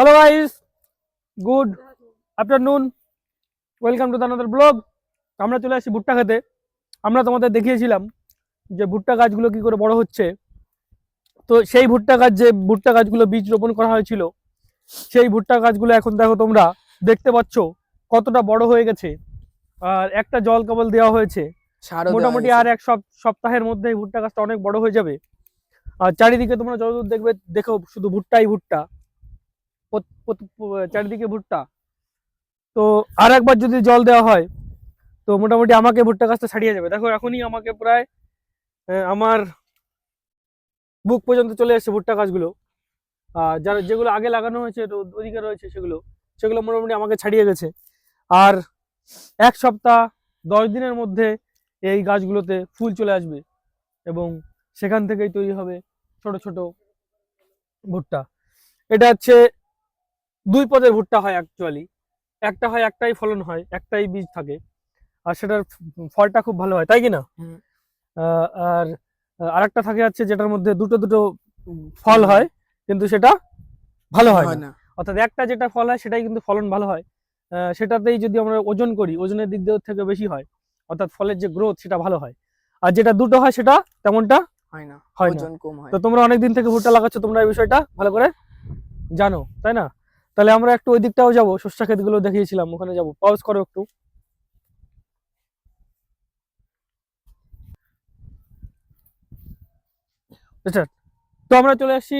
Hello guys good afternoon welcome to the blog আমরা চলে আসি ভুট্টা খেতে। আমরা তোমাদের দেখিয়েছিলাম যে ভুট্টা গাছগুলো কি করে বড় হচ্ছে। তো সেই ভুট্টা গাছ যে ভুট্টা গাছগুলো বীজ রোপণ করা হয়েছিল সেই ভুট্টা গাছগুলো এখন দেখো তোমরা দেখতে পাচ্ছ কতটা বড় হয়ে গেছে। আর একটা জল কেবল দেওয়া হয়েছে। মোটামুটি আর এক সপ- সপ্তাহের মধ্যে ভুট্টা গাছটা অনেক বড় হয়ে যাবে। আর চারিদিকে তোমরা যতদূর দেখবে দেখো শুধু ভুট্টাই ভুট্টা। চারিদিকে ভুট্টা। তো আর একবার যদি জল দেওয়া হয়, তো মোটামুটি আমাকে ভুট্টা গাছটা ছাড়িয়ে যাবে। দেখো, এখনই আমাকে প্রায় আমার বুক পর্যন্ত চলে এসেছে ভুট্টা গাছগুলো। আর যারা, যেগুলো আগে লাগানো হয়েছে ওদিকে রয়েছে সেগুলো সেগুলো মোটামুটি আমাকে ছাড়িয়ে গেছে। আর এক সপ্তাহ, দশ দিনের মধ্যে এই গাছগুলোতে ফুল চলে আসবে এবং সেখান থেকেই তৈরি হবে ছোট ছোট ভুট্টা। এটা হচ্ছে দুই পদের ভুট্টা হয় অ্যাকচুয়ালি একটা হয় একটাই ফলন হয় একটাই বীজ থাকে। আর সেটার ফলটা খুব ভালো হয় তাই কি না? আর আরেকটা থাকে হচ্ছে যেটার মধ্যে দুটো দুটো ফল হয় কিন্তু সেটা ভালো হয় না। অর্থাৎ একটা যেটা ফল হয় সেটাই কিন্তু ফলন ভালো হয়। সেটাতেই যদি আমরা ওজন করি ওজনের দিক দিয়ে থেকে বেশি হয়। অর্থাৎ ফলের যে গ্রোথ সেটা ভালো হয়। আর যেটা দুটো হয় সেটা তেমনটা হয় না হয় না। হয়। তো তোমরা অনেকদিন থেকে ভুট্টা লাগাচ্ছ তোমরা এই বিষয়টা ভালো করে জানো তাই না? তাহলে আমরা একটু ওই দিকটাও যাব, শস্য ক্ষেতগুলো দেখিয়েছিলাম, ওখানে যাব। পাউজ করো একটু। তো আমরা চলে আসছি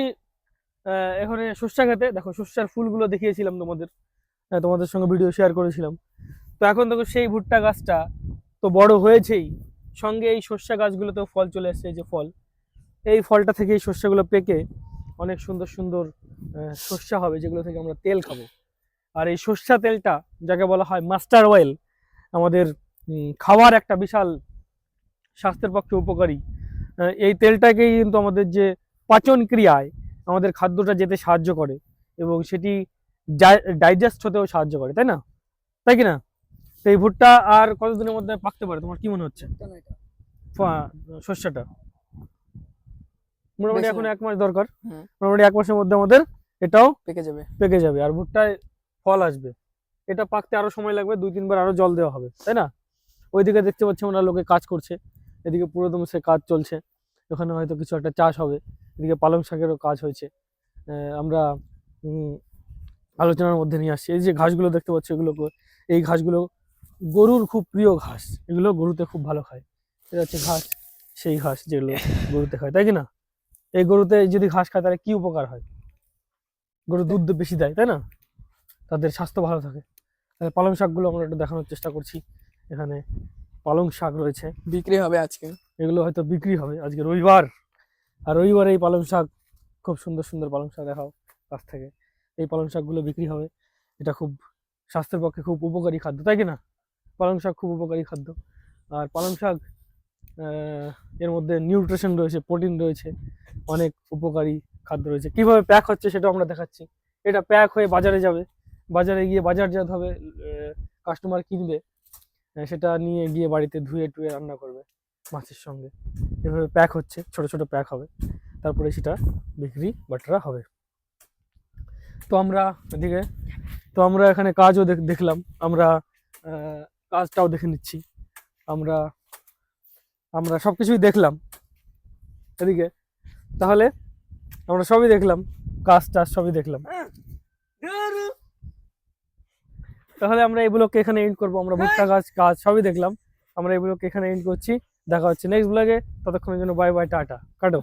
এখানে শস্যা খেতে দেখো, শস্যার ফুলগুলো দেখিয়েছিলাম তোমাদের তোমাদের সঙ্গে ভিডিও শেয়ার করেছিলাম। তো এখন দেখো সেই ভুট্টা গাছটা তো বড় হয়েছেই। সঙ্গে এই শস্যা গাছগুলোতেও ফল চলে আসছে যে ফল। এই ফলটা থেকে এই শস্যগুলো পেকে অনেক সুন্দর সুন্দর শস্যা হবে যেগুলো থেকে আমরা তেল খাব। আর এই সর্ষা তেলটা যাকে বলা হয় মাস্টার অয়েল আমাদের খাওয়ার একটা বিশাল স্বাস্থ্যের পক্ষে উপকারী। এই তেলটাকেই কিন্তু আমাদের যে পাচন ক্রিয়ায় আমাদের খাদ্যটা যেতে সাহায্য করে এবং সেটি ডাইজেস্ট হতেও সাহায্য করে তাই না? তাই কি না? তো এই ভুট্টা আর কতদিনের মধ্যে পাকতে পারে তোমার কি মনে হচ্ছে? শস্যটা মোটামুটি এখন এক মাস দরকার। মোটামুটি এক মাসের মধ্যে আমাদের এটাও পেকে যাবে। পেকে যাবে আর ভুট্টায় ফল আসবে। এটা পাকতে আরও সময় লাগবে দুই তিনবার আরও জল দেওয়া হবে তাই না? ওইদিকে দেখতে পাচ্ছি আমরা লোকে কাজ করছে এদিকে পুরোদম সে কাজ চলছে ওখানে হয়তো কিছু একটা চাষ হবে এদিকে পালং শাকেরও কাজ হয়েছে। আমরা আলোচনার মধ্যে নিয়ে আসছি। এই যে ঘাসগুলো দেখতে পাচ্ছি এগুলো এই ঘাসগুলো গরুর খুব প্রিয় ঘাস এগুলো গরুতে খুব ভালো খায়। এটা হচ্ছে ঘাস সেই ঘাস যেগুলো গরুতে খায় তাই কি না? এই গরুতে যদি ঘাস খায় তাহলে কি উপকার হয়? গরু দুধ বেশি দেয় তাই না? তাদের স্বাস্থ্য ভালো থাকে। তাহলে পালং শাকগুলো আমরা একটু দেখানোর চেষ্টা করছি। এখানে পালং শাক রয়েছে। বিক্রি হবে আজকে। এগুলো হয়তো বিক্রি হবে আজকে রবিবার। আর রবিবারে এই পালং শাক খুব সুন্দর সুন্দর পালং শাক দেখাও কাছ থেকে। এই পালং শাকগুলো বিক্রি হবে। এটা খুব স্বাস্থ্যের পক্ষে খুব উপকারী খাদ্য তাই কি না? পালং শাক খুব উপকারী খাদ্য। আর পালং শাক এর মধ্যে নিউট্রিশন রয়েছে প্রোটিন রয়েছে। অনেক উপকারী খাদ্য রয়েছে। কীভাবে প্যাক হচ্ছে সেটা আমরা দেখাচ্ছি। এটা প্যাক হয়ে বাজারে যাবে। বাজারে গিয়ে বাজারজাত হবে কাস্টমার কিনবে। সেটা নিয়ে গিয়ে বাড়িতে ধুয়ে টুয়ে রান্না করবে মাছের সঙ্গে। এভাবে প্যাক হচ্ছে, ছোট ছোট প্যাক হবে। তারপরে সেটা বিক্রি, বাটরা হবে। তো আমরা এদিকে, তো আমরা এখানে কাজও দেখ- দেখলাম। আমরা কাজটাও দেখে নিচ্ছি। আমরা আমরা সব কিছুই দেখলাম। এদিকে, তাহলে আমরা সবই দেখলাম কাজ টাজ সবই দেখলাম। তাহলে আমরা এগুলোকে এখানে এন্ড করব আমরা ভুট্টা গাছ কাজ সবই দেখলাম। আমরা এগুলোকে এখানে এন্ড করছি দেখা হচ্ছে নেক্সট ব্লগে ততক্ষণের জন্য বাই বাই টাটা কাটো।